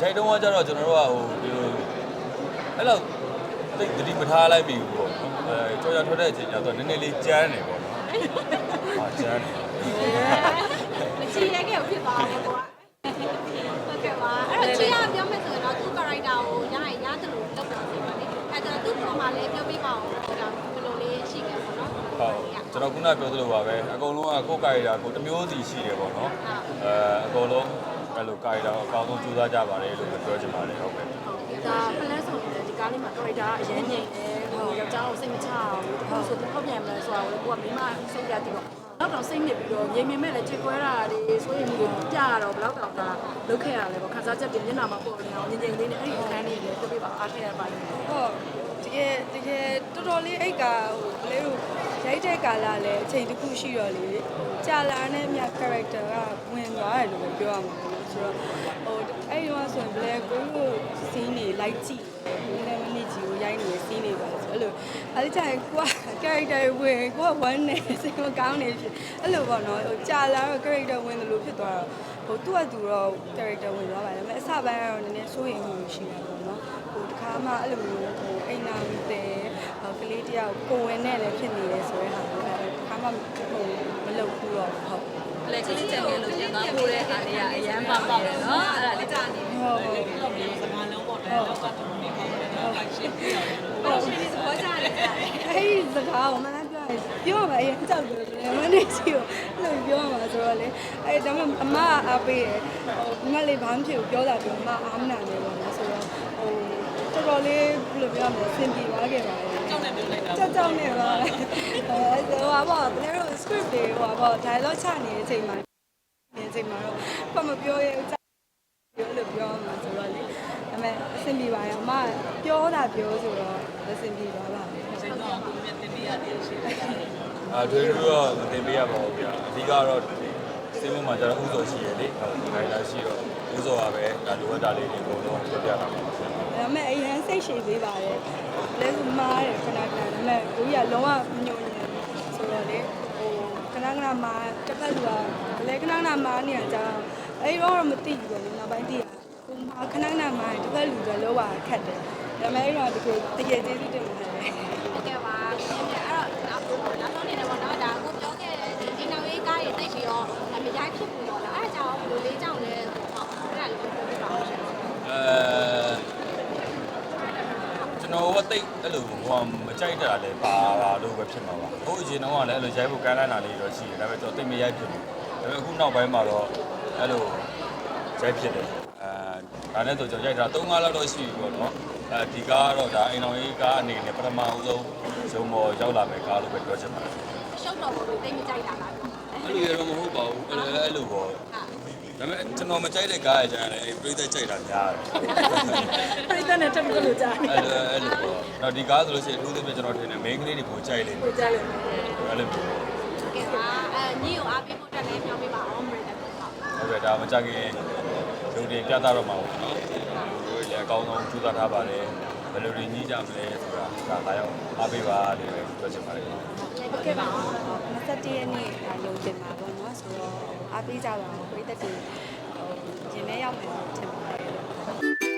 ရိုက်တုံးကကျတော့ကျွန်တော်တို့ကဟိုဒီလိုအဲ့လောက်တိတ်တတိမထားလိုက်ပြီပေါ့နော်အဲကြော်ရထွက်တဲ့အချိန်ကျတော့နည်းနည်းလေးကြမ်းနေပေါ့နော်ဟာကြမ်းနေမချီရဲခဲ့ဖြစ်သွားတယ်ကွာဟုတ်ကဲ့ပါအဲ့တော့ချီရပြောမယ်ဆိုရင်တော့သူ့ character ကိုရရင်ရတယ်လို့လုပ်တာဖြစ်ပါတယ်အဲ့တော့သူ့ပုံမှာလည်းပြောပြပါအောင်ဒါဘယ်လိုလေးရှိခဲ့ပေါ့နော်ဟုတ်ကျွန်တော်ခုနပြောသလိုပါပဲအကုန်လုံးကကိုယ်ကာရီတာကိုတစ်မျိုးစီရှိတယ်ပေါ့နော်အဲအကုန်လုံး အဲ့လိုကာရီတာကိုအကောင်းဆုံးကြိုးစားကြပါတယ်လို့ပြောချင်ပါတယ်ဟုတ်ကဲ့ဒါဖလဲဆိုရင်ဒီကားလေးမှာ character အရင်ငိမ့်တယ်ဟိုယောက်ျားကိုစိတ်မချအောင်ဘူးဆိုတော့ပြန်မလဲဆိုတော့ကိုကမိမစိတ်ရတည်တော့တော့စိတ်ညစ်ပြီးတော့ငိမ့်မိမဲ့လည်းချစ်ခွဲတာတွေဆိုရင်ဒီပြရတော့ဘယ်တော့တောင်ကလုတ်ခဲ့ရလဲပေါ့ခန်းစားချက်တွေမျက်နှာမှာပေါ်နေအောင်ငြိမ်ငြိမ်လေးနဲ့အဲ့ဒီအခန်းလေးတွေပြပြပါအားထည့်ရပါလိမ့်မယ်ဟုတ်တကယ်တကယ်တော်တော်လေးအဲ့ကဟိုဘလေးတို့ရိုက်တဲ့ကာလလည်းအချိန်တစ်ခုရှိတော့လေကြာလာတဲ့မြတ် character ကဝင်သွားတယ်လို့ပဲပြောရမှာပေါ့ ဆိုတော့ဟိုအဲ့ဒီတော့ဆိုရင်ဘလေးကိုကိုစီးနေလိုက်ကြည့်တယ်လည်းမနစ်ကြီးကိုရိုက်နေစီးနေပါဆိုအဲ့လိုအဲ့ဒီကျရင်ကိုက character ဝင်ကိုကဝမ်းနေစိတ်မကောင်းနေဖြစ်အဲ့လိုပေါ့နော်ဟိုကြာလာတော့ character ဝင်တယ်လို့ဖြစ်သွားတော့ဟိုသူ့အတူတော့ character ဝင်သွားပါတယ်ဒါပေမဲ့အစပိုင်းကတော့နည်းနည်းစိုးရိမ်မှုရှိတာပေါ့နော်ဟိုတခါမှအဲ့လိုမျိုးဟိုအိမ်နာမီတဲ့ကလေးတယောက်ကိုဝင်နဲ့လည်းဖြစ်နေရဲဆိုတဲ့ဟာကိုအဲ့တခါမှဟိုမလုပ်ဘူးတော့ဟုတ် black list တက်ခဲ့လို့ပြန်သွားပို့တဲ့ဟာတွေကအရန်ပေါက်ပေါက်တယ်နော်အဲ့ဒါလေးတာနေဟုတ်ပြီစကားလုံးပေါ့တယ်တော့ကတော့နေပေါ့တယ်တော့ရှင်းပြရတယ်ပေါ့ရှင်းပြီးသဘောကျတယ်အဲ့ဒီစကားကိုမလားပြောရင်ပြောပါရဲ့ကြောက်တယ်ဆိုရင်မနေ့ချီကိုအဲ့လိုပြောမှာဆိုတော့လေအဲ့ဒါမှအမအားပေးတယ်ဟိုညီမလေးဘာမှဖြစ်ဘူးပြောတာပြောအမအားမနာတယ်ပေါ့နော်ဆိုတော့ဟိုတော်တော်လေးဘယ်လိုပြောမလဲစင်ပြေသွားခဲ့ပါတယ်ကြောက်နေပြောလိုက်တာကြောက်ကြောက်နေပါဟို script တွေဟိုဘာ dialogue ချနေတဲ့အချိန်မှာနေတဲ့အချိန်မှာတော့ဘာမပြောရဲဘူးပြောလို့ပြောမှာဆိုတော့လေဒါပေမဲ့အဆင်ပြေပါရဲ့အမပြောတာပြောဆိုတော့အဆင်ပြေသွားပါမယ်စိတ်တော့ကိုယ်မြတ်တင်ပြရတယ်ရှိတယ်အဲထွေထွေတော့မတင်ပေးရပါဘူးဗျာအဓိကတော့စင်းမမှာကျတော့ဥစောရှိရလေဟုတ်ဒီခိုင်လာရှိတော့ဥစောပါပဲဒါလိုအပ်တာလေးတွေအကုန်လုံးပြောပြတာပါဒါပေမဲ့အရင်စိတ်ရှည်သေးပါတယ်လဲဆိုမားတယ်ခဏခဏဒါပေမဲ့ကိုကြီးကလုံးဝညှို့နေတယ်ဆိုတော့လေဟို ခဏခဏမားတစ်ဖက်လူကလဲခဏခဏမားနေကြတော့အဲ့တော့တော့မသိဘူးပေါ့နောက်ပိုင်းသိရကိုမားခဏခဏမားတစ်ဖက်လူကလောပါခတ်တယ်ဒါပေမဲ့အဲ့တော့တကယ်တကယ်ကျေးဇူးတင်ပါတယ် ဟုတ်ကဲ့ပါအဲ့တော့နောက်ဆုံးနေတယ်ပေါ့နော်ဒါကိုပြောခဲ့တဲ့ဒီအိမ်နောက်ရေးကားတွေတိတ်ပြီးတော့မရိုက်ဖြစ်ဘူးတော့လားအဲ့ဒါကြောင့်ဘယ်လိုလေးကြောင့်လဲဆိုတော့အဲ့ဒါလေးပြောပြပါအောင်ရှင် အဲကျွန် တော်ကတိတ်အဲ့လိုဟိုမကြိုက်တာလည်းပါပါလို့ပဲဖြစ်မှာပါဟိုအရင်တော့ကလည်းအဲ့လိုရိုက်ဖို့ကမ်းလှမ်းတာလေးတော့ရှိတယ်ဒါပေမဲ့ကျွန်တော်တိတ်မရိုက်ဖြစ်ဘူးဒါပေမဲ့အခုနောက်ပိုင်းမှာတော့အဲ့လိုရိုက်ဖြစ်တယ်အဲဒါနဲ့ဆိုကျွန်တော်ရိုက်တာ3-5လောက်တော့ရှိပြီပေါ့နော်အဲဒီကားကတော့ဒါအိမ်တော်ကြီးကားအနေနဲ့ပထမဦးဆုံးရုံမော်ရောက်လာမယ်ကားလို့ပဲပြောချင်ပါတယ်ရှုပ်တော့ဘယ်လိုတိတ်မကြိုက်တာလားအဲ့လိုရတော့မဟုတ်ပါဘူးအဲ့လိုအဲ့လိုပေါ့ ဒါပေမဲ့ကျွန်တော်မကြိုက်တဲ့ကားရကြတယ်အဲ့ပြိသက်ကြိုက်တာများတယ်ပြိတ္တနဲ့တက်ပြီးလို့ကြာနေအဲ့လိုအဲ့လိုပေါ့တော့ဒီကားဆိုလို့ရှိရင်အထူးသဖြင့်ကျွန်တော်ထင်တယ် main ကလေးတွေပုံကြိုက်လိမ့်မယ်ကြာလေအဲ့လိုမျိုးကဲပါအဲညီကိုအားပေးဖို့တက်လည်းပြောပြပါအောင်မရတဲ့ပေါ့ဟုတ်ကဲ့ဒါမကြခင်လူတွေပြသတော့မှာပေါ့နော်လူတွေလည်းအကောင်းဆုံးကြိုးစားထားပါတယ်ဘယ်လိုတွေညှိကြမလဲဆိုတာဒါလာရောက်အားပေးပါလို့ပြောချင်ပါတယ်ဟုတ်ကဲ့ပါ21ရက်နေ့ဒါရုံတင်ပါပေါ့နော်ဆိုတော့ အားပေးကြပါအောင်ပရိသတ်တွေဟိုရင်ထဲရောက်မယ်လို့ထင်ပါတယ်